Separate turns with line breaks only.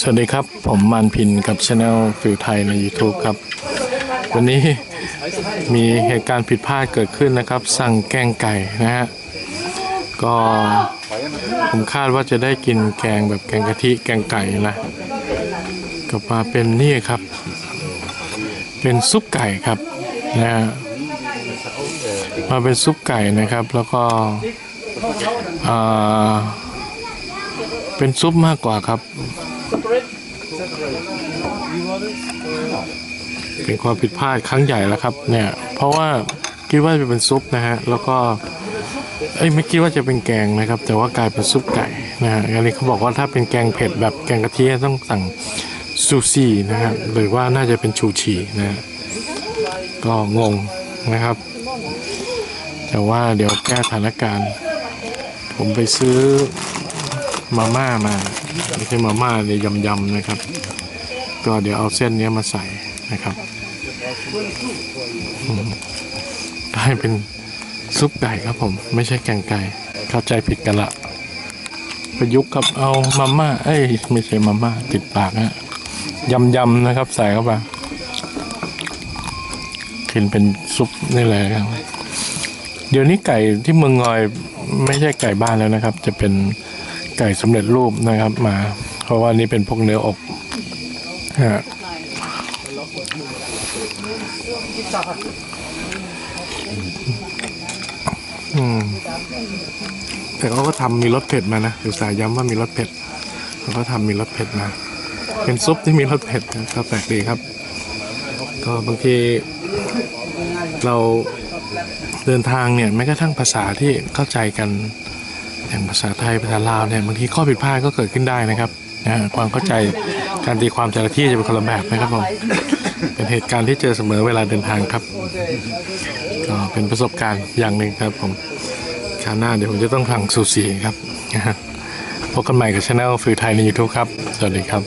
สวัสดีครับ ผมมันพินกับช anel ฟิวไทยใน YouTube ครับ วันนี้มีเหตุการณ์ผิดพลาดเกิดขึ้นนะครับ สั่งแกงไก่นะฮะ ก็ผมคาดว่าจะได้กินแกงแบบแกงกะทิแกงไก่นะกลับมาเป็นนี่ครับ เป็นซุปไก่ครับนะฮะมาเป็นซุปไก่นะครับ แล้วก็อ่าเป็นซุปมากกว่าครับ เป็นความผิดพลาดครั้งใหญ่แล้วครับ เนี่ย เพราะว่าคิดว่าจะเป็นซุปนะฮะ แล้วก็เอ้ยไม่คิดว่าจะเป็นแกงนะครับ แต่ว่ากลายเป็นซุปไก่นะฮะอันนี้เขาบอกว่าถ้าเป็นแกงเผ็ดแบบแกงกะทิต้องสั่งซูซี่นะฮะหรือว่าน่าจะเป็นชูชีนะฮะก็งงนะครับ แต่ว่าเดี๋ยวแก้สถานการณ์ ผมไปซื้อ มาม่ามาไม่ใช่มาม่าเลยยำๆนะครับ ก็เดี๋ยวเอาเส้นนี้มาใส่นะครับอืมได้เป็นซุปไก่ครับผม ไม่ใช่แกงไก่เข้าใจผิดกันละประยุกต์กับเอามาม่าเอ้ยไม่ใช่มาม่าติดปากฮะยำๆนะครับ ใส่เข้าไปกินเป็นซุปนี่แหละครับเดี๋ยวนี้ไก่ที่เมืองงอย ไม่ใช่ไก่บ้านแล้วนะครับ จะเป็น ไก่สำเร็จรูปนะครับมา เพราะว่านี่เป็นพวกเนื้ออกฮะอืมแต่เขาก็ทำมีรสเผ็ดมานะอุตส่าห์ย้ำว่ามีรสเผ็ดเขาก็ทำมีรสเผ็ดมา เป็นซุปที่มีรสเผ็ดก็แปลกดีครับ ก็บางทีเราเดินทางเนี่ยแม้กระทั่งภาษาที่เข้าใจกัน อย่างภาษาไทยภาษาลาวเนี่ยบางทีข้อผิดพลาดก็เกิดขึ้นได้นะครับนะความเข้าใจการตีความแต่ละที่จะเป็นคนละแบบนะครับผมเป็นเหตุการณ์ที่เจอเสมอเวลาเดินทางครับก็เป็นประสบการณ์อย่างหนึ่งครับผมคราวหน้าเดี๋ยวผมจะต้องฟังซูซีครับพบกันใหม่กับช anel ฟิลไทยใน YouTube ครับ สวัสดีครับ